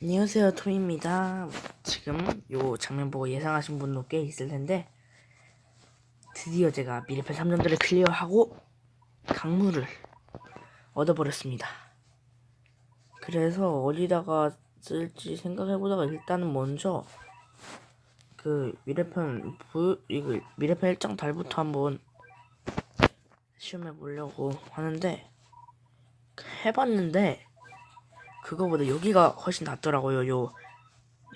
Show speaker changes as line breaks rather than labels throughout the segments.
안녕하세요 톰입니다. 지금 요 장면 보고 예상하신 분도 꽤 있을 텐데 드디어 제가 미래편 3년들을 클리어하고 강물을 얻어버렸습니다. 그래서 어디다가 쓸지 생각해보다가 일단은 먼저 그 미래편 부 이거 미래편 1장 달부터 한번 시험해보려고 하는데 해봤는데 그거보다 여기가 훨씬 낫더라고요. 요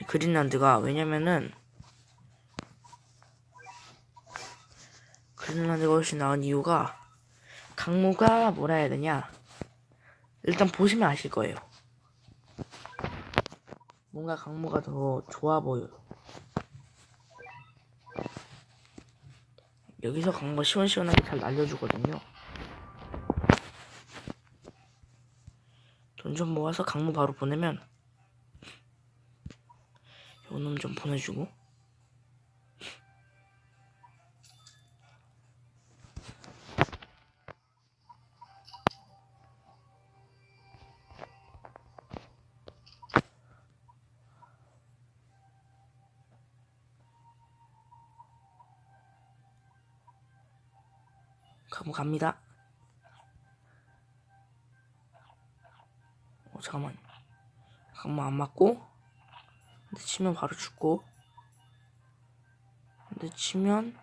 그린란드가 왜냐면은 그린란드가 훨씬 나은 이유가 강무가 뭐라 해야 되냐 일단 보시면 아실 거예요. 뭔가 강무가 더 좋아 보여요. 여기서 강무 시원시원하게 잘 날려주거든요. 돈 좀 모아서 강무 바로 보내면 요놈 좀 보내주고 강무 갑니다. 잠깐만. 잠깐만 안 맞고. 근데 치면 바로 죽고. 근데 치면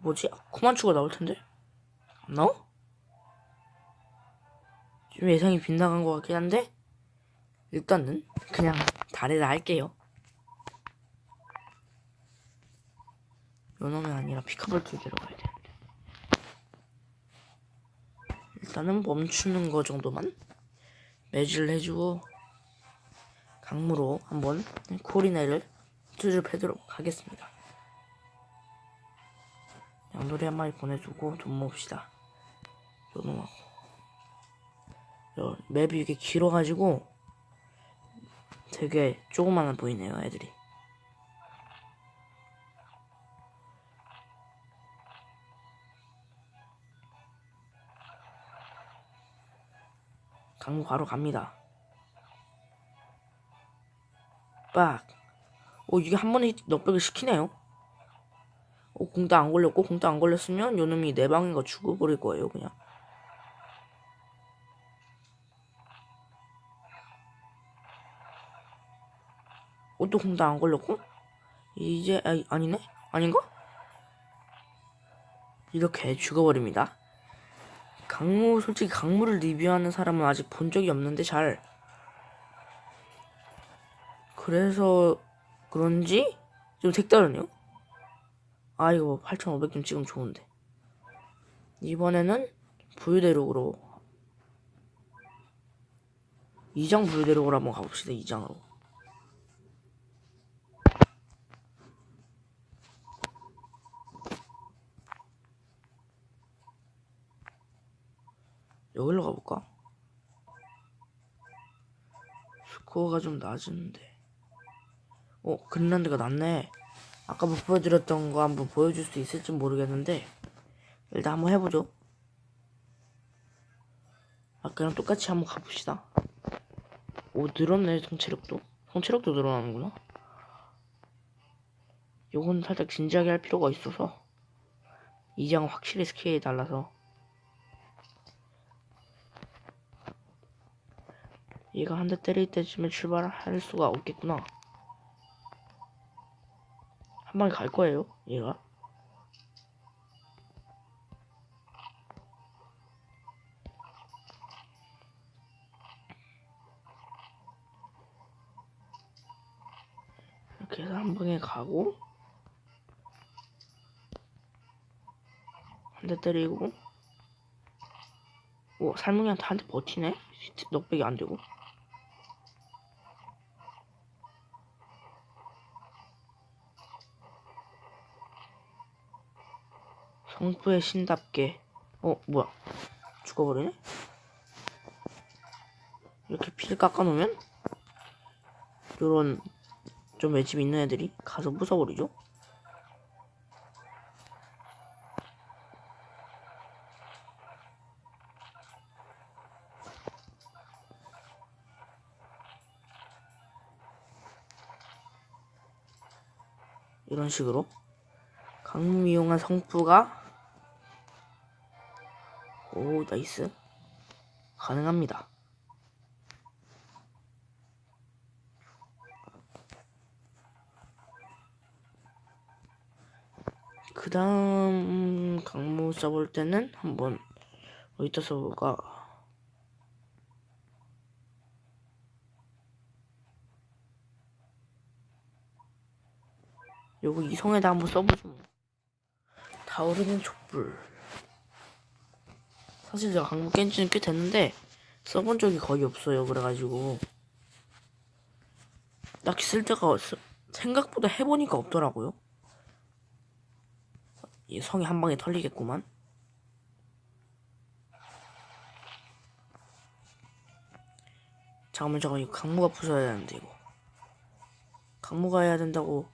뭐지? 코만추가 나올 텐데. 안 나와? 좀 예상이 빗나간 것 같긴 한데 일단은 그냥 다리를 할게요. 요놈이 아니라 피카볼트 데려가야 일단은 멈추는 거 정도만 매질을 해주고 강무로 한번 코리네를 패도록 하겠습니다. 양돌이 한 마리 보내주고 돈 모읍시다. 요놈하고 요 맵이 이렇게 길어가지고 되게 조그만해 보이네요 애들이. 강무 바로 갑니다. 빡. 오 이게 한 번에 넉백을 시키네요. 오 공도 안 걸렸고 공도 안 걸렸으면 요놈이 내 방인 거 죽어버릴 거예요 그냥. 오또 공도 안 걸렸고 이제 아, 아니네 아닌가? 이렇게 죽어버립니다. 강무 솔직히 강무를 리뷰하는 사람은 아직 본 적이 없는데 잘. 그래서 그런지? 좀 색다르네요. 아 이거 8,500점 찍으면 좋은데. 이번에는 부유대륙으로. 2장 부유대륙으로 한번 가봅시다 2장으로 여기로 가볼까? 스코어가 좀 낮은데. 어 그린란드가 낫네. 아까 못 보여드렸던 거 한번 보여줄 수 있을지 모르겠는데 일단 한번 해보죠. 아까랑 똑같이 한번 가봅시다. 오 늘었네 성체력도. 성체력도 늘어나는구나. 요건 살짝 진지하게 할 필요가 있어서 이 장은 확실히 스케일이 달라서 얘가 한 대 때릴 때쯤에 출발할 수가 없겠구나. 한 방에 갈 거예요, 얘가. 이렇게 해서 한 방에 가고 한 대 때리고 오 살뭉이한테 한 대 버티네 넉백이 안 되고 공포의 신답게. 어 뭐야? 죽어버리네? 이렇게 피를 깎아놓으면? 요런 좀 외집 있는 애들이 가서 부숴버리죠? 이런 식으로 강미용한 성부가 오 나이스 가능합니다. 그 다음 강무 써볼 때는 한번 어디다 써볼까 요거 이성에다 한번 써보죠 뭐. 타오르는 촛불 사실 제가 강무 깬 지는 꽤 됐는데 써본 적이 거의 없어요 그래가지고. 딱히 쓸 데가 없어 생각보다 해보니까 없더라고요. 이 성이 한 방에 털리겠구만. 잠깐만 잠깐만 이거 강무가 부숴야 되는데 이거. 강무가 해야 된다고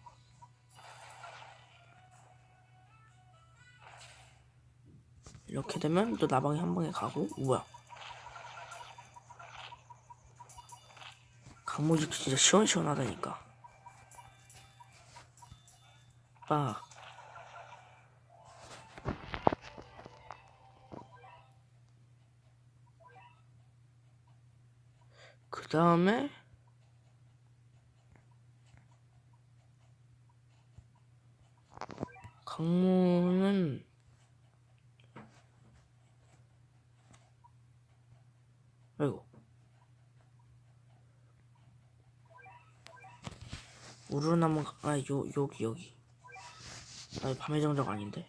이렇게 되면 또 나방이 한 방에 가고. 뭐야 강무집 진짜 시원시원하다니까. 빡 그 다음에 강무는 아이고 우르나무 아요 여기 여기. 아 밤의 정적 아닌데?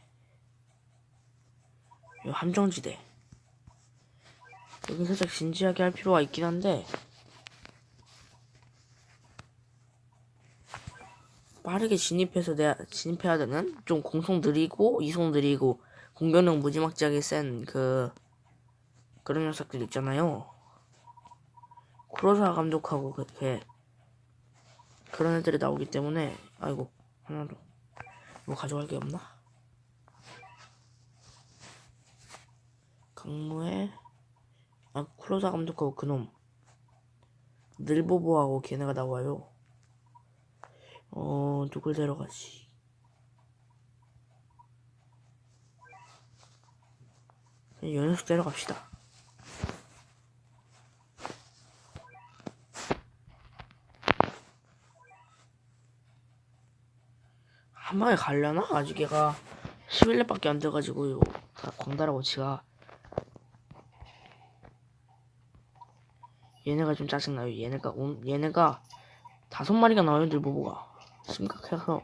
요 함정지대. 여기 살짝 진지하게 할 필요가 있긴 한데. 빠르게 진입해서 내야 진입해야 되는? 좀 공속 느리고 이속 느리고 공격력 무지막지하게 센 그 그런 녀석들 있잖아요. 쿠로사 감독하고 그렇게 그런 애들이 나오기 때문에 아이고 하나도 뭐 가져갈 게 없나? 강무에 아 쿠로사 감독하고 그놈 늘보보하고 걔네가 나와요. 어, 누굴 데려가지? 녀석 데려갑시다. 한 방에 가려나? 아직 얘가 11렙밖에 안 돼가지고, 요, 다 광달아 고치가. 얘네가 좀 짜증나요. 얘네가, 온, 얘네가 다섯 마리가 나와요, 늘보보가. 심각해서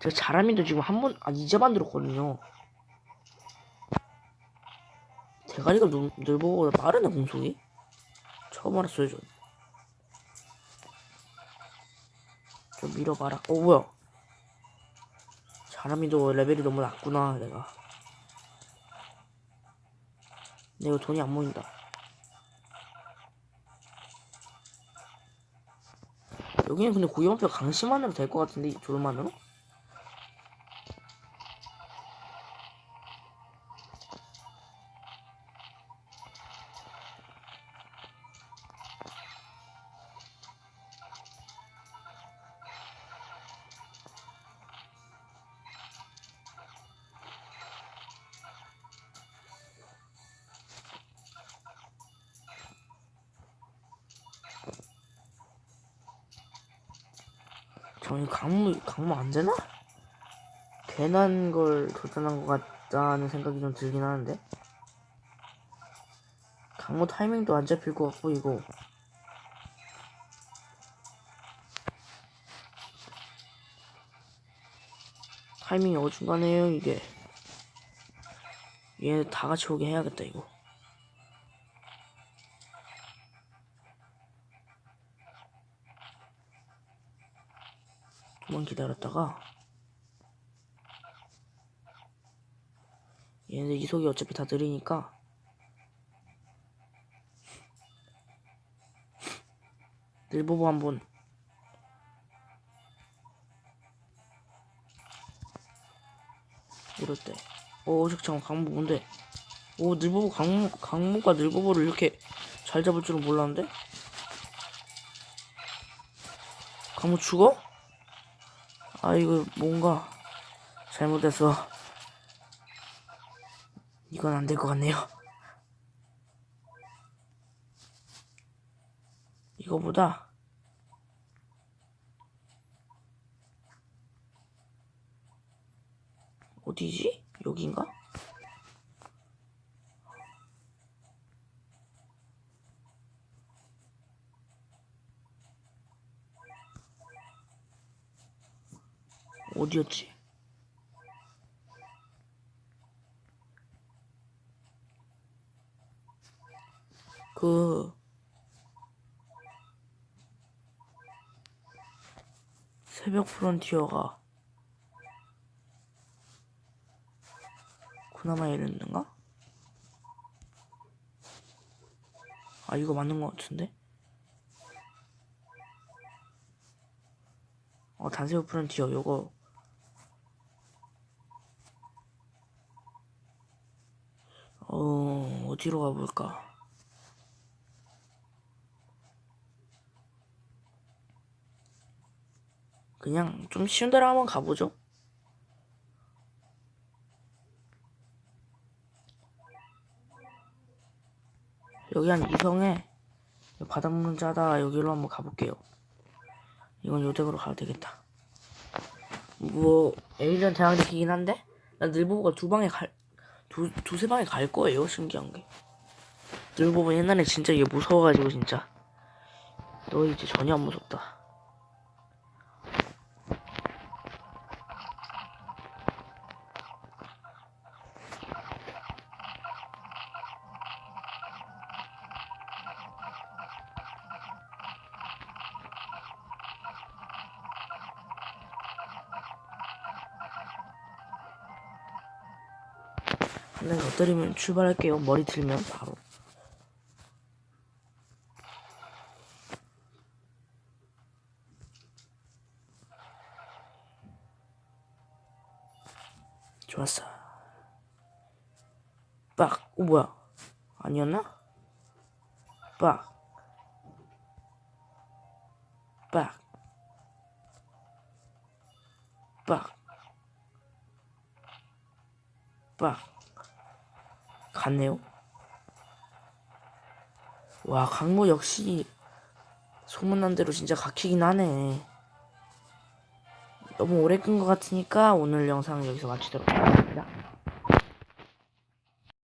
제가 자라민도 지금 한 번, 아, 이제 만들었거든요. 대가리가 늘, 늘보보다 빠르네, 공속이. 처음 알았어요, 전. 밀어봐라. 어, 뭐야. 자라민도 레벨이 너무 낮구나, 내가. 내가 돈이 안 모인다. 여기는 근데 고기방패가 강심만으로 될 것 같은데 이 졸만으로? 저희 강무 강무 안 되나? 괜한 걸 도전한 것 같다는 생각이 좀 들긴 하는데. 강무 타이밍도 안 잡힐 것 같고 이거. 타이밍이 어중간해요 이게. 얘 다 같이 오게 해야겠다 이거 기다렸다가 얘네들 이속이 어차피 다 느리니까 늘보보 한번 이럴 때 오, 잠깐 강무 뭔데? 오, 늘보보 강무 강무가 늘보보를 이렇게 잘 잡을 줄은 몰랐는데? 강무 죽어? 아 이거 뭔가 잘못해서 이건 안 될 것 같네요. 이거보다 어디지? 여긴가? 어디였지? 그 새벽 프론티어가 그나마 이랬는가? 아 이거 맞는 것 같은데? 어 단세우 프론티어 요거 어 어디로 가볼까? 그냥 좀 쉬운 데로 한번 가보죠. 여기 한 이성에 바닷물 짜다 여기로 한번 가볼게요. 이건 요댁으로 가도 되겠다. 뭐 대학 느끼긴 한데 난 늘보부가 두 방에 갈, 두, 두세 방에 갈 거예요. 신기한 게. 늘보부 옛날에 진짜 얘 무서워가지고 진짜 너 이제 전혀 안 무섭다. 한대 엎드리면 출발할게요. 머리 들면 바로. 좋았어. 빡. 오 뭐야? 아니었나? 빡. 빡. 빡. 빡. 갔네요. 와, 강모 역시 소문난 대로 진짜 각히긴 하네. 너무 오래 끈 것 같으니까 오늘 영상 여기서 마치도록 할게요.